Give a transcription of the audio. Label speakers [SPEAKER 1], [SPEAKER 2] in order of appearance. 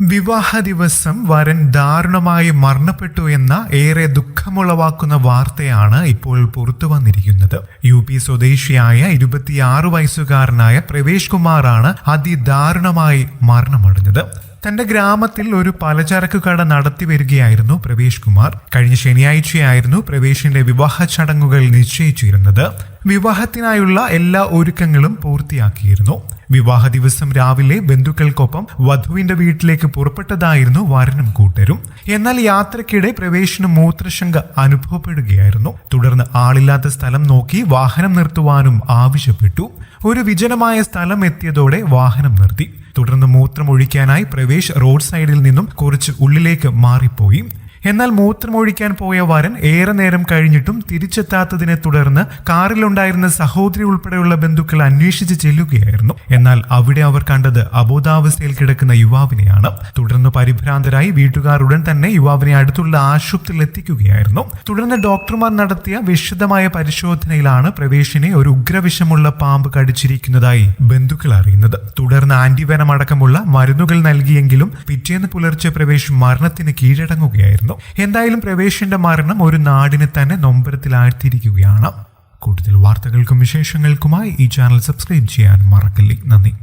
[SPEAKER 1] വിവാഹ ദിവസം വരൻ ദാരുണമായി മരണപ്പെട്ടു എന്ന ഏറെ ദുഃഖമുളവാക്കുന്ന വാർത്തയാണ് ഇപ്പോൾ പുറത്തു വന്നിരിക്കുന്നത്. യു പി സ്വദേശിയായ ഇരുപത്തിയാറ് വയസ്സുകാരനായ പ്രവേശ് കുമാറാണ് അതിദാരുണമായി മരണമടഞ്ഞത്. തന്റെ ഗ്രാമത്തിൽ ഒരു പലചരക്ക് കട നടത്തി വരികയായിരുന്നു പ്രവേശ് കുമാർ. കഴിഞ്ഞ ശനിയാഴ്ചയായിരുന്നു പ്രവേശിന്റെ വിവാഹ ചടങ്ങുകൾ നിശ്ചയിച്ചിരുന്നത്. വിവാഹത്തിനായുള്ള എല്ലാ ഒരുക്കങ്ങളും പൂർത്തിയാക്കിയിരുന്നു. വിവാഹ ദിവസം രാവിലെ ബന്ധുക്കൾക്കൊപ്പം വധുവിന്റെ വീട്ടിലേക്ക് പുറപ്പെട്ടതായിരുന്നു വരനും കൂട്ടരും. എന്നാൽ യാത്രക്കിടെ പ്രവേശന മൂത്രശങ്ക അനുഭവപ്പെടുകയായിരുന്നു. തുടർന്ന് ആളില്ലാത്ത സ്ഥലം നോക്കി വാഹനം നിർത്തുവാനും ആവശ്യപ്പെട്ടു. ഒരു വിജനമായ സ്ഥലം എത്തിയതോടെ വാഹനം നിർത്തി. തുടർന്ന് മൂത്രം ഒഴിക്കാനായി പ്രവേശ് റോഡ് സൈഡിൽ നിന്നും കുറച്ച് ഉള്ളിലേക്ക് മാറിപ്പോയി. എന്നാൽ മൂത്രമൊഴിക്കാൻ പോയ വരൻ ഏറെ നേരം കഴിഞ്ഞിട്ടും തിരിച്ചെത്താത്തതിനെ തുടർന്ന് കാറിലുണ്ടായിരുന്ന സഹോദരി ഉൾപ്പെടെയുള്ള ബന്ധുക്കൾ അന്വേഷിച്ച് ചെല്ലുകയായിരുന്നു. എന്നാൽ അവിടെ അവർ കണ്ടത് അബോധാവസ്ഥയിൽ കിടക്കുന്ന യുവാവിനെയാണ്. തുടർന്ന് പരിഭ്രാന്തരായി വീട്ടുകാർ ഉടൻ തന്നെ യുവാവിനെ അടുത്തുള്ള ആശുപത്രിയിൽ എത്തിക്കുകയായിരുന്നു. തുടർന്ന് ഡോക്ടർമാർ നടത്തിയ വിശദമായ പരിശോധനയിലാണ് പ്രവേശിനെ ഒരു ഉഗ്രവിഷമുള്ള പാമ്പ് കടിച്ചിരിക്കുന്നതായി ബന്ധുക്കൾ അറിയുന്നത്. തുടർന്ന് ആന്റിവെനം അടക്കമുള്ള മരുന്നുകൾ നൽകിയെങ്കിലും പിറ്റേന്ന് പുലർച്ചെ പ്രവേശ് മരണത്തിന് കീഴടങ്ങുകയായിരുന്നു. എന്തായാലും പ്രവേശിന്റെ മരണം ഒരു നാടിനെ തന്നെ നൊമ്പരത്തിലാഴ്ത്തിയിരിക്കുകയാണ്. കൂടുതൽ വാർത്തകൾക്കും വിശേഷങ്ങൾക്കുമായി ഈ ചാനൽ സബ്സ്ക്രൈബ് ചെയ്യാൻ മറക്കല്ലേ. നന്ദി.